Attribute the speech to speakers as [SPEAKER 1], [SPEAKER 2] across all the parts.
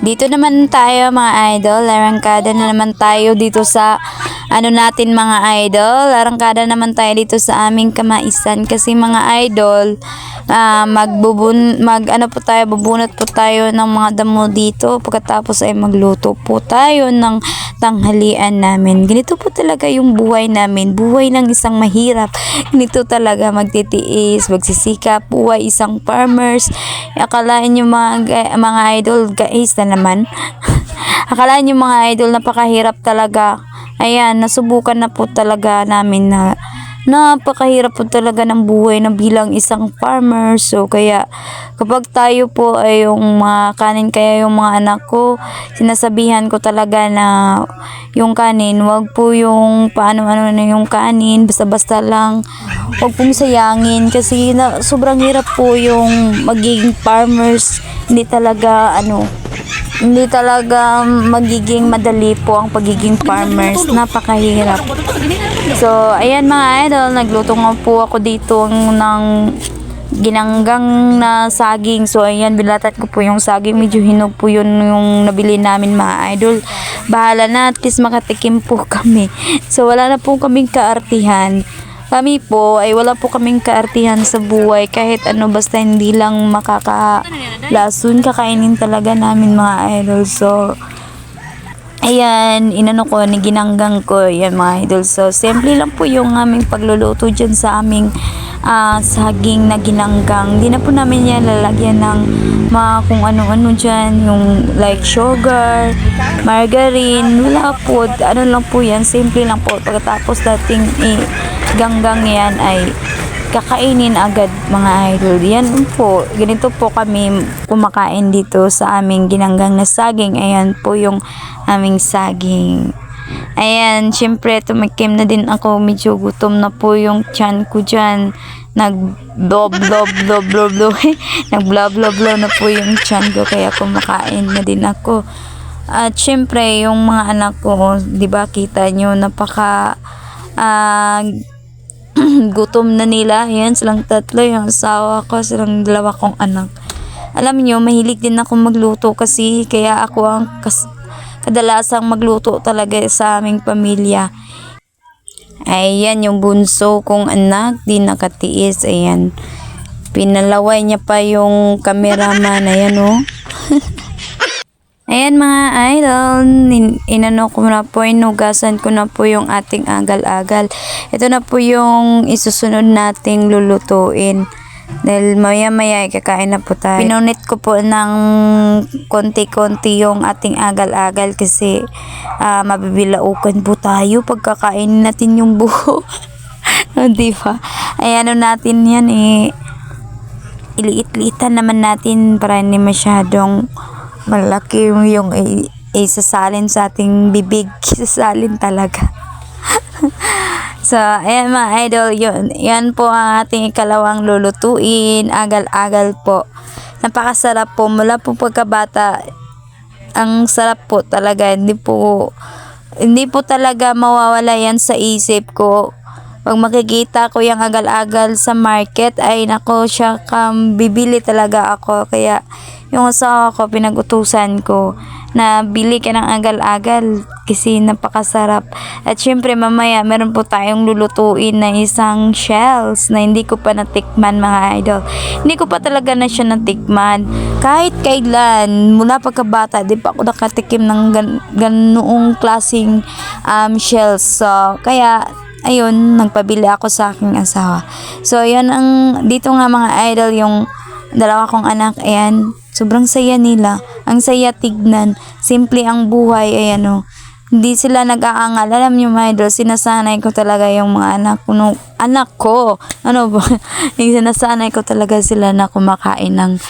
[SPEAKER 1] Dito naman tayo mga idol, larangkada na naman tayo dito sa ano natin mga idol, larangkada naman tayo dito sa aming kamaisan. Kasi mga idol, ah, magbubun mag ano po tayo, bubunot po tayo ng mga damo dito pagkatapos ay magluto po tayo ng tanghalian namin. Ganito po talaga yung buhay namin, buhay ng isang mahirap. Ganito talaga magtitiis, magsisikap, buhay isang farmers. Akalain nyo mga, mga idol, guys na naman. Akalain nyo mga idol, napakahirap talaga. Ayan, nasubukan na po talaga namin na napakahirap po talaga ng buhay na bilang isang farmer. So, kaya kapag tayo po ay yung mga kanin, kaya yung mga anak ko, sinasabihan ko talaga na yung kanin, wag po yung paano-ano na yung kanin, basta-basta lang. Wag pong sayangin kasi na, sobrang hirap po yung magiging farmers. Hindi talaga ano, hindi talaga magiging madali po ang pagiging farmers. Napakahirap. So, ayan mga idol, nagluto nga po ako dito ng ginanggang na saging. So, ayan, bilatat ko po yung saging. Medyo hinog po yun yung nabili namin mga idol. Bahala na, at least makatikim po kami. So, wala na po kaming kaartihan. Kami po ay wala po kaming kaartihan sa buhay kahit ano basta hindi lang makakalason kakainin talaga namin mga idol. So, Ayan, inano ko, ginanggang ko, yan mga idol. So, simple lang po yung aming pagluluto dyan sa aming ah, saging na ginanggang. Di na po namin yan lalagyan ng mga kung ano-ano dyan, yung like sugar, margarine, wala po. Ano lang po yan, simple lang po. Pagkatapos dating i-ganggang yan ay kakainin agad mga idol. Yan po, ganito po kami kumakain dito sa aming ginanggang na saging. Ayan po yung aming saging. Ayan, syempre tumikim na din ako. Medyo gutom na po yung tiyan ko dyan. Nag blob blob blob blob blob nag blob blob blob na po yung tiyan ko kaya kumakain na din ako. At syempre yung mga anak ko, 'di ba kita nyo napaka ah, gutom na nila. Yan, silang tatlo, yung asawa ko, silang dalawa kong anak. Alam nyo, mahilig din ako magluto kasi kaya ako ang kas- kadalasang magluto talaga sa aming pamilya. Ayan, yung bunso kong anak, di nakatiis. Ayan. Pinalaway niya pa yung cameraman. Ayan, oh. Ayan mga idol, in- inano ko na po, inugasan ko na po yung ating agal-agal. Ito na po yung isusunod nating lulutuin. Dahil maya-maya ay kakain na po tayo. Pinunit ko po ng konti-konti yung ating agal-agal kasi ah, mabibilaukan po tayo pagkakain natin yung buho. o, di ba? Ay ano natin yan eh, iliit-liitan naman natin para hindi masyadong malaki yung, isasalin sa ating bibig. Isasalin talaga. so, ayan mga idol, yun. Yan po ang ating ikalawang lulutuin. Agal-agal po. Napakasarap po. Mula po pagkabata, ang sarap po talaga. Hindi po, hindi po talaga mawawala yan sa isip ko. Pag makikita ko yung agal-agal sa market, ay nako siya kam bibili talaga ako. Kaya yung asawa ko, pinag-utusan ko na bili ka ng agal-agal kasi napakasarap. At syempre mamaya meron po tayong lulutuin na isang shells na hindi ko pa natikman mga idol. Hindi ko pa talaga na siya natikman. Kahit kailan, mula pagkabata, di pa ako nakatikim ng gan- ganoong klaseng um, shells. So, kaya ayun, nagpabili ako sa aking asawa. So, yun ang, dito nga mga idol, yung dalawa kong anak, ayan, sobrang saya nila. Ang saya tignan. Simple ang buhay, ayan o. Hindi sila nag-aangal. Alam niyo mga idol, sinasanay ko talaga yung mga anak ko. No, anak ko! Ano ba? sinasanay ko talaga sila na kumakain ng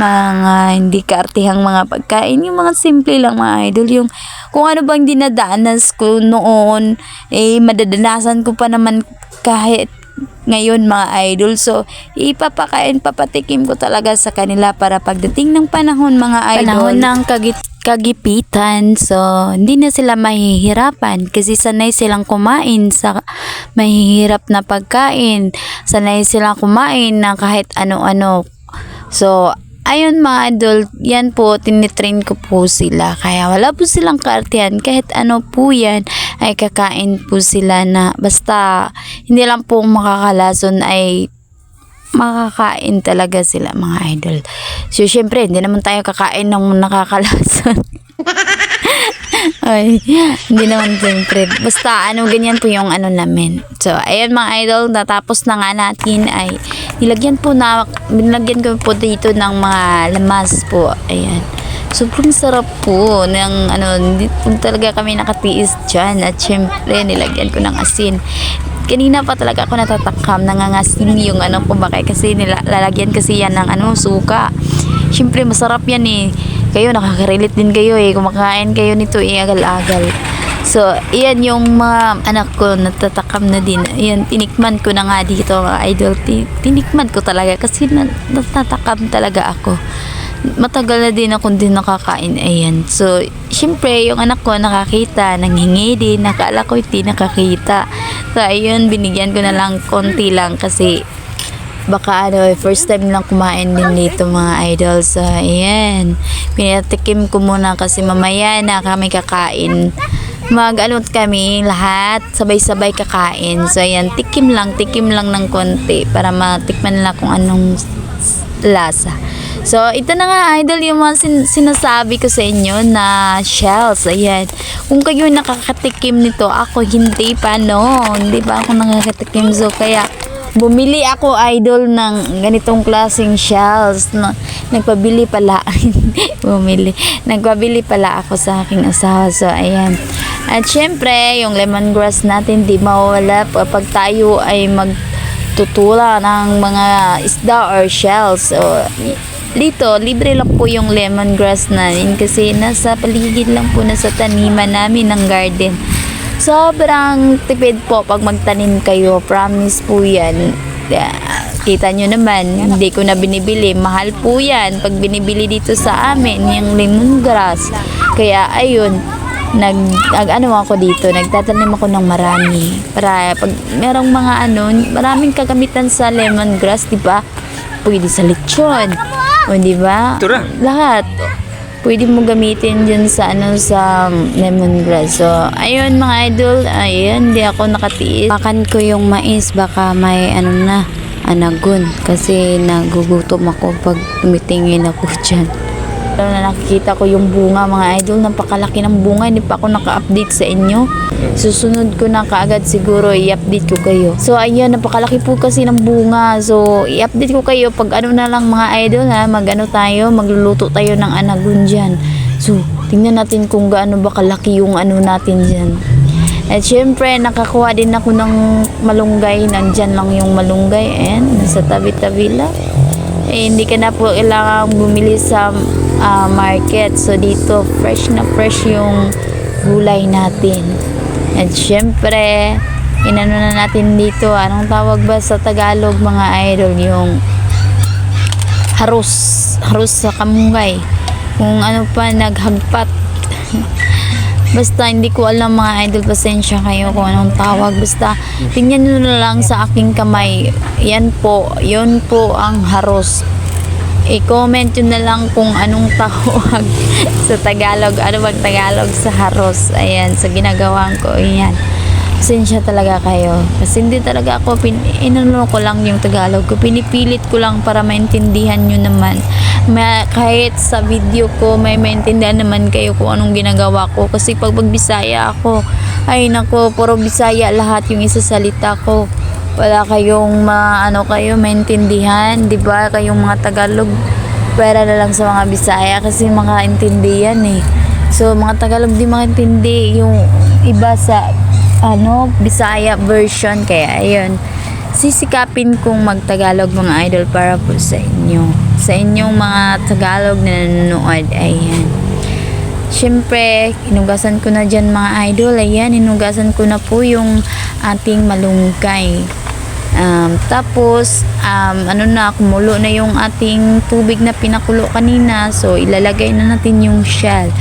[SPEAKER 1] mga hindi kaartihang mga pagkain. Yung mga simple lang mga idol. Yung kung ano bang dinadanas ko noon, eh madadanasan ko pa naman kahit ngayon mga idol. So, ipapakain, papatikim ko talaga sa kanila para pagdating ng panahon mga idol. Panahon ng kagit kagipitan. So, hindi na sila mahihirapan kasi sanay silang kumain sa mahihirap na pagkain. Sanay silang kumain ng kahit ano-ano. So, ayun mga idol, yan po, tinitrain ko po sila. Kaya wala po silang kaartihan. Kahit ano po yan, ay kakain po sila na basta hindi lang po makakalason ay makakain talaga sila mga idol. So, syempre, hindi naman tayo kakain ng nakakalason. Ay, hindi naman siyempre. Basta ano, ganyan po yung ano namin. So, ayan mga idol, natapos na nga natin ay nilagyan po na, nilagyan ko po dito ng mga lamas po. Ayan. Sobrang sarap po ng ano, po talaga kami nakatiis dyan. At syempre, nilagyan ko ng asin. Kanina pa talaga ako natatakam, nangangasim yung ano ko bakay kasi nilalagyan kasi yan ng ano, suka. Syempre, masarap yan eh. Kayo, nakaka-relate din kayo eh. Kumakain kayo nito eh, agal-agal. So, iyan yung mga anak ko natatakam na din. Iyan, tinikman ko na nga dito mga idol. Ti- Tinikman ko talaga kasi na, natatakam talaga ako. Matagal na din ako din nakakain. Ayan. So, syempre, yung anak ko nakakita, nanghingi din. Nakala ko hindi nakakita. So, ayun, binigyan ko na lang konti lang kasi baka ano, first time lang kumain din dito mga idol. So, ayan. Pinatikim ko muna kasi mamaya na kami kakain. Mag ano kami lahat, sabay-sabay kakain. So, ayan, tikim lang, tikim lang ng konti para matikman nila kung anong lasa. So, ito na nga idol yung mga sin- sinasabi ko sa inyo na shells. Ayan. Kung kayo nakakatikim nito, ako hindi pa no. Hindi pa ako nakakatikim. So, kaya bumili ako idol ng ganitong klaseng shells na nagpabili pala bumili. Nagpabili pala ako sa aking asawa. So ayan. At syempre yung lemongrass natin di mawala pag tayo ay magtutula ng mga isda or shells so dito libre lang po yung lemongrass namin kasi nasa paligid lang po nasa taniman namin ng garden Sobrang tipid po pag magtanim kayo. Promise po yan. Kita nyo naman, hindi ko na binibili. Mahal po yan pag binibili dito sa amin, yung lemongrass. Kaya ayun, nag, nag ano ako dito, nagtatanim ako ng marami. Para pag merong mga ano, maraming kagamitan sa lemongrass, di ba? Pwede sa lechon. O di ba? Lahat pwede mo gamitin dyan sa ano sa lemongrass. So, ayun mga idol, ayun, hindi ako nakatiis. Makan ko yung mais, baka may ano na, anagon. Kasi nagugutom ako pag tumitingin ako dyan. Pero na nakikita ko yung bunga mga idol, napakalaki ng bunga, hindi pa ako naka-update sa inyo. Susunod ko na kaagad siguro i-update ko kayo. So ayan, napakalaki po kasi ng bunga. So i-update ko kayo pag ano na lang mga idol ha, mag-ano tayo, magluluto tayo ng anagon dyan. So tingnan natin kung gaano ba kalaki yung ano natin dyan. At syempre, nakakuha din ako ng malunggay. Nandyan lang yung malunggay. And nasa tabi-tabi lang eh, hindi ka na po kailangan bumili sa ah, market. So, dito, fresh na fresh yung gulay natin. At syempre, inano na natin dito, anong tawag ba sa Tagalog mga idol, yung harus, harus sa kamungay. Kung ano pa, naghagpat. Basta hindi ko alam mga idol, pasensya kayo kung anong tawag. Basta tingnan nyo na lang sa aking kamay. Yan po, yun po ang haros. I-comment nyo na lang kung anong tawag sa Tagalog. Ano bang Tagalog sa haros. Ayan, sa ginagawang ko. Ayan. Pasensya talaga kayo. Kasi hindi talaga ako, pin, inano ko lang yung Tagalog ko. Pinipilit ko lang para maintindihan nyo naman. Ma, kahit sa video ko, may maintindihan naman kayo kung anong ginagawa ko. Kasi pag magbisaya ako, ay nako, puro bisaya lahat yung isasalita ko. Wala kayong ma, ano kayo, maintindihan. di ba Kayong mga Tagalog, pera na lang sa mga bisaya kasi makaintindihan eh. So, mga Tagalog di makaintindi yung iba sa ano, Bisaya version. Kaya, ayun. Sisikapin kong magtagalog mga idol para po sa inyo. Sa inyong mga Tagalog na nanonood. Ayan. Siyempre, inugasan ko na dyan mga idol. Ayan, inugasan ko na po yung ating malunggay. Um, tapos, um, ano na, kumulo na yung ating tubig na pinakulo kanina. So, ilalagay na natin yung shell.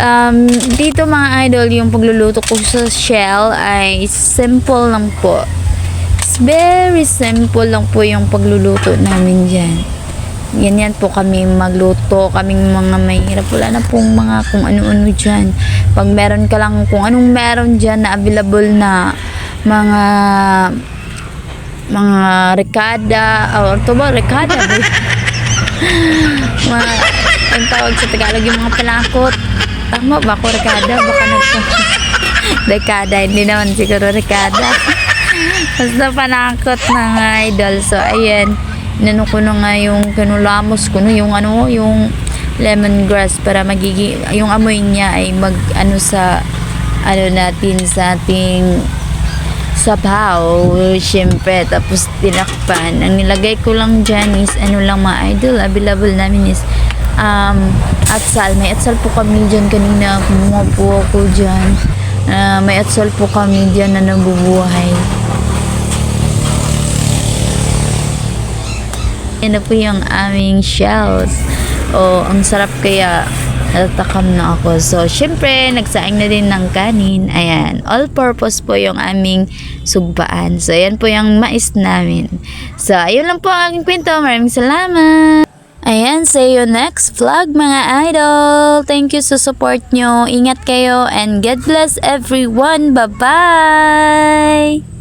[SPEAKER 1] Um, dito mga idol, yung pagluluto ko sa shell ay simple lang po. It's very simple lang po yung pagluluto namin dyan. Ganyan po kami magluto, kaming mga mahirap. Wala na pong mga kung ano-ano dyan. Pag meron ka lang kung anong meron dyan na available na mga mga rekada, o ito ba, rekada ba? mga, ang tawag sa Tagalog yung mga palakot. Tama ba ako, rekada? Baka nagpa... rekada, hindi naman siguro rekada. Basta panakot na nga idol. So, ayan. Inano ko na nga yung kinulamos ko no, yung ano, yung lemongrass para magigi yung amoy niya ay mag ano sa ano natin sa ating sabaw, syempre, tapos tinakpan. Ang nilagay ko lang dyan is, ano lang mga idol, available namin is, um, atsal. May atsal po kami dyan kanina, kumuha po ako dyan. Ah, may atsal po kami dyan na nabubuhay. Yan na po yung aming shells. O, ang sarap kaya natatakam na ako. So, syempre, nagsaing na din ng kanin. Ayan, all-purpose po yung aming sugbaan. So, ayan po yung mais namin. So, ayun lang po ang aking kwento. Maraming salamat! Ayan, see you next vlog mga idol. Thank you sa support nyo. Ingat kayo and God bless everyone. Bye-bye!